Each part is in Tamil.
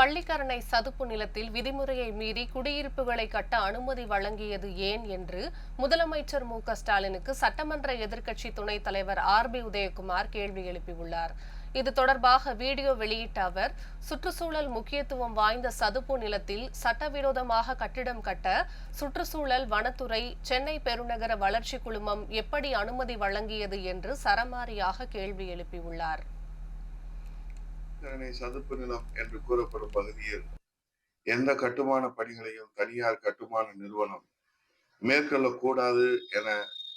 பள்ளிக்கரணை சதுப்பு நிலத்தில் விதிமுறையை மீறி குடியிருப்புகளை கட்ட அனுமதி வழங்கியது ஏன் என்று முதலமைச்சர் மு ஸ்டாலினுக்கு சட்டமன்ற எதிர்க்கட்சி துணைத் தலைவர் ஆர் பி உதயகுமார் கேள்வி எழுப்பியுள்ளார். இது தொடர்பாக வீடியோ வெளியிட்ட அவர் சுற்றுச்சூழல் முக்கியத்துவம் வாய்ந்த சதுப்பு நிலத்தில் சட்டவிரோதமாக கட்டிடம் கட்ட சுற்றுச்சூழல் வனத்துறை சென்னை பெருநகர வளர்ச்சி குழுமம் எப்படி அனுமதி வழங்கியது என்று சரமாரியாக கேள்வி எழுப்பியுள்ளார். கரணை சதுப்பு நிலம் என்று கூறப்படும் பகுதியில் எந்த கட்டுமான பணிகளையும் தனியார் கட்டுமான நிறுவனம் மேற்கொள்ளக்கூடாது என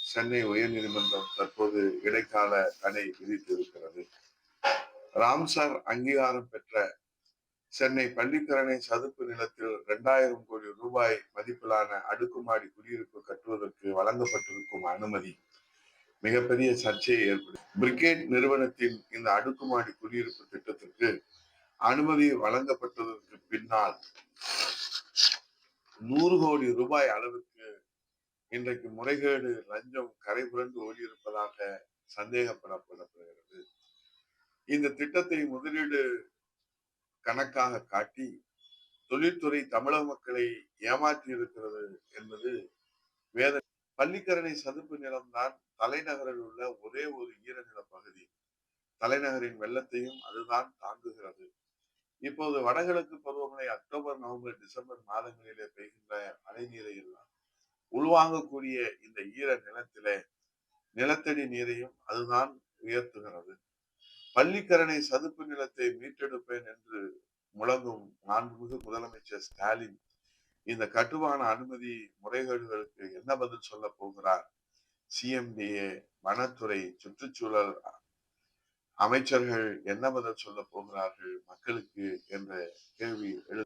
சென்னை உயர்நீதிமன்றம் தற்போது இடைக்கால தடை விதித்திருக்கிறது. ராம்சார் அங்கீகாரம் பெற்ற சென்னை பள்ளிக்கரணை சதுப்பு நிலத்தில் இரண்டாயிரம் கோடி ரூபாய் மதிப்பிலான அடுக்குமாடி குடியிருப்பு கட்டுவதற்கு வழங்கப்பட்டிருக்கும் அனுமதி மிகப்பெரிய சர்ச்சையை ஏற்படுத்தி பிரிகேட் நிறுவனத்தின் இந்த அடுக்குமாடி குடியிருப்பு திட்டத்திற்கு அனுமதி வழங்கப்பட்டதற்கு பின்னால் நூறு கோடி ரூபாய் அளவுக்கு இன்றைக்கு முறைகேடு லஞ்சம் கரைபுரண்டு ஓடியிருப்பதாக சந்தேகப்படப்படப்படுகிறது. இந்த திட்டத்தை முதலீடு கணக்காக காட்டி தொழில்துறை தமிழக மக்களை ஏமாற்றி இருக்கிறது என்பது வேத பள்ளிக்கரணை சதுப்பு நிலம்தான் தலைநகரில் உள்ள ஒரே ஒரு ஈரநில பகுதி. தலைநகரின் வெள்ளத்தையும் அதுதான் தாங்குகிறது. இப்போது வடகிழக்கு பருவமழை அக்டோபர் நவம்பர் டிசம்பர் மாதங்களிலே பெய்கின்ற மழை நீரை எல்லாம் உள்வாங்கக்கூடிய இந்த ஈர நிலத்திலே நிலத்தடி நீரையும் அதுதான் உயர்த்துகிறது. பள்ளிக்கரணை சதுப்பு நிலத்தை மீட்டெடுப்பேன் என்று முழங்கும் மாண்புமிகு முதலமைச்சர் ஸ்டாலின் இந்த கட்டுமான அனுமதி முறைகேடுகளுக்கு என்ன பதில் சொல்ல போகிறார்? சிஎம்டிஏ வனத்துறை சுற்றுச்சூழல் அமைச்சர்கள் என்ன பதில் சொல்ல போகிறார்கள் மக்களுக்கு? என்ற கேள்வி எழு